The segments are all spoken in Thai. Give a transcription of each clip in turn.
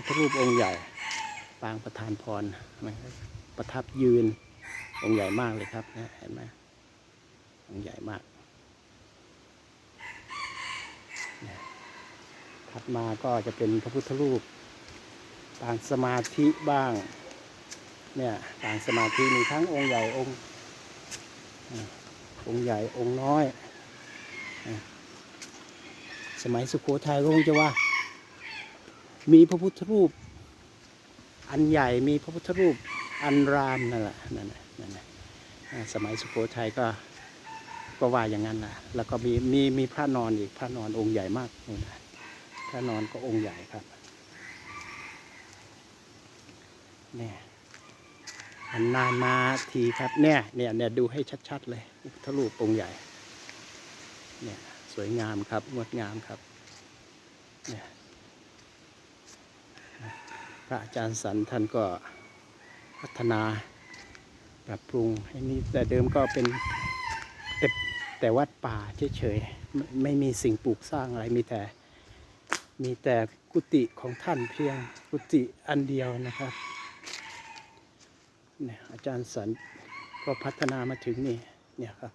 พุทธรูปองค์ใหญ่ปางประธานพรนะครับประทับยืนองค์ใหญ่มากเลยครับนะเห็นไหมองค์ใหญ่มากถัดมาก็จะเป็นพระพุทธรูปปางสมาธิบ้างเนี่ยปางสมาธิมีทั้งองค์ใหญ่องค์องค์ใหญ่องค์น้อย สมัยสุโขทัยก็คงจะว่า มีพระพุทธรูป อันใหญ่มีพระพุทธรูปอันรามนั่นแหละนั่นแหละนั่นแหละสมัยสุโขทัยก็ก็ว่าอย่างนั้นนะแล้วก็มีมีมีพระนอนอีกพระนอนองค์ใหญ่มากนู่นนะพระนอนก็องค์ใหญ่ครับเนี่ยอันนานมาทีครับเนี่ยเนี่ยเนี่ยดูให้ชัด ๆ เลยพระพุทธรูปองค์ใหญ่เนี่ยสวยงามครับงดงามครับเนี่ย ระอาจารย์สันท่านก็พัฒนาปรับปรุงให้นี่แต่เดิมก็เป็นแต่แต่วัดป่าเฉยๆไม่ไม่มีสิ่งปลูกสร้างอะไรมีแต่มีแต่กุฏิของท่านเพียงกุฏิอันเดียวนะครับเนี่ยอาจารย์สันก็พัฒนามาถึงนี่เนี่ยครับ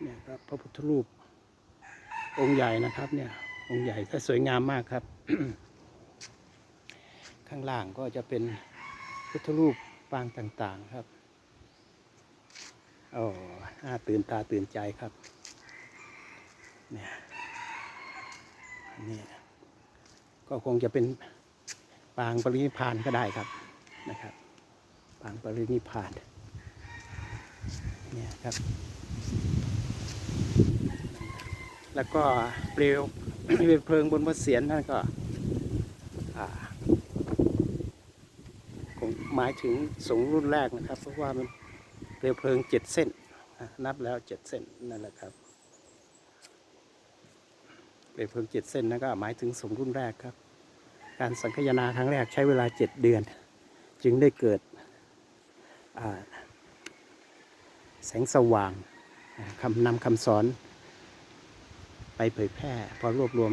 เนี่ยครับพระพุทธรูปองค์ใหญ่นะครับเนี่ยองค์ใหญ่ถ้าสวยงามมากครับ ข้างล่างก็จะเป็นพุทธรูปปางต่างๆครับโอ้น่าตื่นตาตื่นใจครับ เนี่ยนี่ก็คงจะเป็นปางปรินิพานก็ได้ครับนะครับ ปางปรินิพานเนี่ยครับ แล้วก็เปลวเปลวเพลิงบนวัดเสียนนั่นก็อ่า หมายถึงสงรุ่นแรกนะครับ เพราะว่ามันเปลวเพลิงเจ็ดเส้น นับแล้วเจ็ดเส้นนั่นแหละครับเปลวเพลิงเจ็ดเส้นนั่นก็หมายถึงสงรุ่นแรกครับ การสังคายนาครั้งแรกใช้เวลาเจ็ดเดือน จึงได้เกิดแสงสว่างคำนำคำสอน ไปเผยแพร่ พอรวบรวม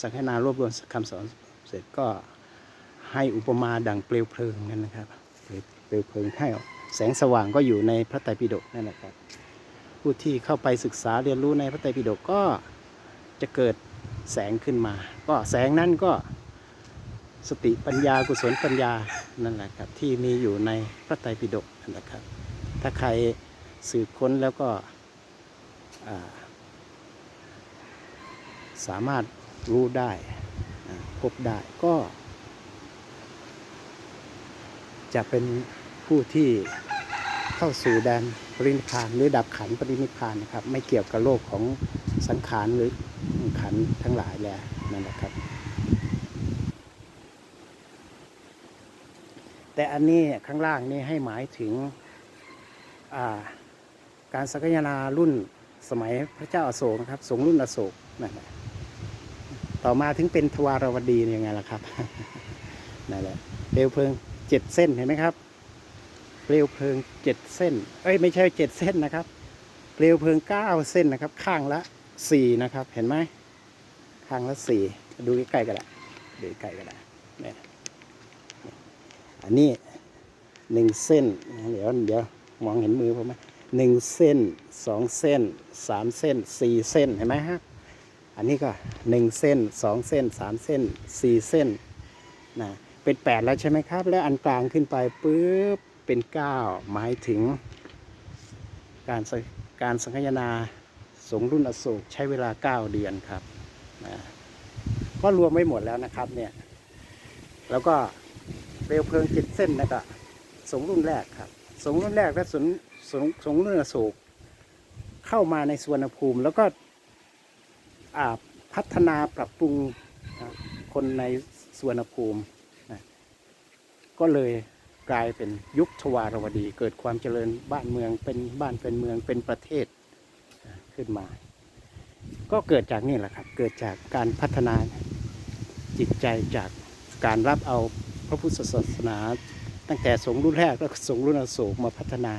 สังคายนารวบรวมคำสอนเสร็จก็ ให้อุปมาดังเปลวเพลิงนั่นนะครับ เปลวเพลิงให้แสงสว่างก็อยู่ในพระไตรปิฎกนั่นแหละครับ ผู้ที่เข้าไปศึกษาเรียนรู้ในพระไตรปิฎกก็จะเกิดแสงขึ้นมา ก็แสงนั้นก็สติปัญญากุศลปัญญานั่นแหละครับ ที่มีอยู่ในพระไตรปิฎกนั่นแหละครับ ถ้าใครสืบค้นแล้วก็สามารถรู้ได้พบได้ก็ จะเป็นผู้ที่เข้าสู่แดนปรินิพานหรือดับขันปรินิพานนะครับ ไม่เกี่ยวกับโลกของสังขารหรือขันทั้งหลายแล้วนั่นแหละครับ แต่อันนี้ข้างล่างนี่ให้หมายถึงาการสังคายนารุ่นสมัยพระเจ้าอาโศกนะครับ สงรุ่นอโศกนั่นแหละต่อมาถึงเป็นทวารวดียยังไงล่ะครับนั่นแหละเปลวเพลิง เจ็ดเส้นเห็นไหมครับ เปลวเพลิงเจ็ดเส้น เอ้ยไม่ใช่เจ็ดเส้นนะครับ เปลวเพลิงเก้าเส้นนะครับ ข้างละสี่นะครับ เห็นไหมข้างละสี่ดูใกล้ๆกันละดูใกล้กันละเนี่ยอันนี้หนึ่งเส้นเดี๋ยวเดี๋ยวมองเห็นมือผมไหมหนึ่งเส้นสองเส้นสามเส้นสี่เส้นเห็นไหมฮะอันนี้ก็หนึ่งเส้นสองเส้นสามเส้นสี่เส้นนะ เป็นแปดแล้วใช่ไหมครับ แล้วอันกลางขึ้นไปปุ๊บเป็นเก้าหมายถึง การการสังคายนาสงรุ่นอโศกใช้เวลาเก้าเดือนครับนะก็รวมไว้หมดแล้วนะครับเนี่ยแล้วก็เปลวเพลิงจ็ดเส้นนะก็สงรุ่นแรกครับ สงรุ่นแรกและสงสงสงรุ่นอโศกเข้ามาในสวนภูมิแล้วก็พัฒนาปรับปรุงคนในสวนภูมิ ก็เลยกลายเป็นยุคทวารวดี เกิดความเจริญบ้านเมืองเป็นบ้านเป็นเมืองเป็นประเทศขึ้นมา ก็เกิดจากนี่แหละครับ เกิดจากการพัฒนาจิตใจจากการรับเอาพระพุทธศาสนา ตั้งแต่สงรุ่นแรกแล้วสงรุ่นอโศกมาพัฒนา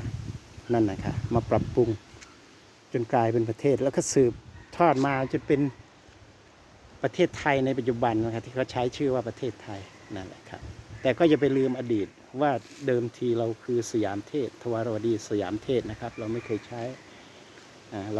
นั่นนะคะมาปรับปรุงจนกลายเป็นประเทศแล้วก็สืบทอดมาจนเป็นประเทศไทยในปัจจุบันนะครับที่เขาใช้ชื่อว่าประเทศไทยนั่นแหละครับ แต่ก็อย่าไปลืมอดีตว่าเดิมทีเราคือสยามเทศทวารวดีสยามเทศนะครับ เราไม่เคยใช้เรา